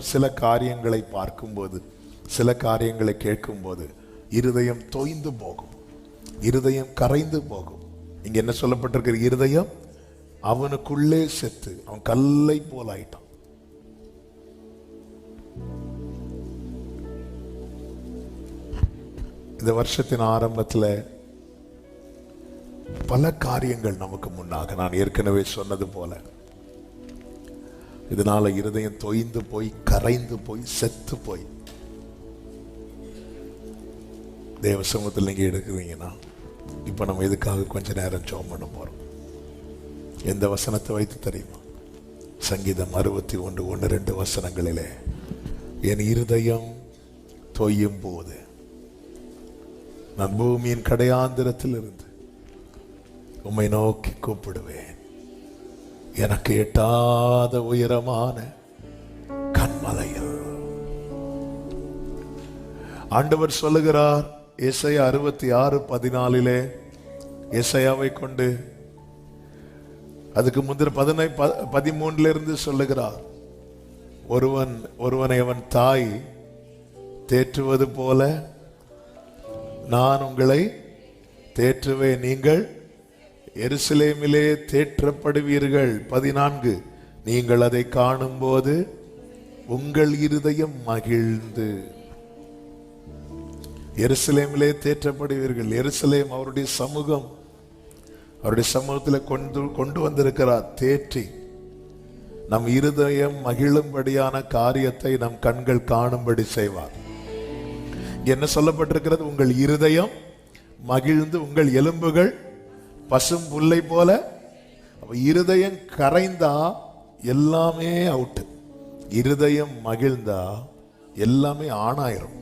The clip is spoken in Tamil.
சில காரியங்களை பார்க்கும்போது சில காரியங்களை கேட்கும்போது இருதயம் தொய்ந்து போகும். இருதயம் கரைந்து போகும். இங்கே என்ன சொல்லப்பட்டிருக்கிற இருதயம்? அவனுக்குள்ளே செத்து அவன் கல்லை போல் ஆயிட்டான். இந்த வருஷத்தின் ஆரம்பத்தில் பல காரியங்கள் நமக்கு முன்னாக நான் ஏற்கனவே சொன்னது போல. இதனால இருதயம் தொய்ந்து போய் கரைந்து போய் செத்து போய். தேவ சமூகத்தில் நீங்கள் எடுக்கிறீங்கன்னா இப்போ நம்ம இதுக்காக கொஞ்ச நேரம் ஜோம் பண்ண போகிறோம் எந்த வசனத்தை வைத்து தெரியுமா? சங்கீதம் அறுபத்தி ஒன்று ஒன்று ரெண்டு வசனங்களிலே என் இருதயம் தொய்யும் போது நான் பூமியின் கடையாந்திரத்தில் இருந்து உம்மை நோக்கி கூப்பிடுவேன். எனக்கு எட்டாத உயரமான கண்மலையில் ஆண்டவர் சொல்லுகிறார் இசையா அறுபத்தி ஆறு பதினாலிலே இசையாவை கொண்டு அதுக்கு முந்திர பதினை பதிமூணுல இருந்து சொல்லுகிறார் ஒருவன் ஒருவனை அவன் தாய் தேற்றுவது போல நான் உங்களை தேற்றுவேன் நீங்கள் எருசலேமிலே தேற்றப்படுவீர்கள். பதினான்கு. நீங்கள் அதை காணும்போது உங்கள் இருதயம் மகிழ்ந்து. எருசலேமிலே தேற்றப்படுவீர்கள். எருசலேம் அவருடைய சமூகம். அவருடைய சமூகத்தில் கொண்டு கொண்டு வந்திருக்கிறார். தேற்றி. நம் இருதயம் மகிழும்படியான காரியத்தை நம் கண்கள் காணும்படி செய்வார். என்ன சொல்லப்பட்டிருக்கிறது? உங்கள் இருதயம் மகிழ்ந்து உங்கள் எலும்புகள் பசும் புல்லை போல இருதயம் கரைந்தா எல்லாமே அவுட்டு இருதயம் மகிழ்ந்தா எல்லாமே ஆணாயிரும்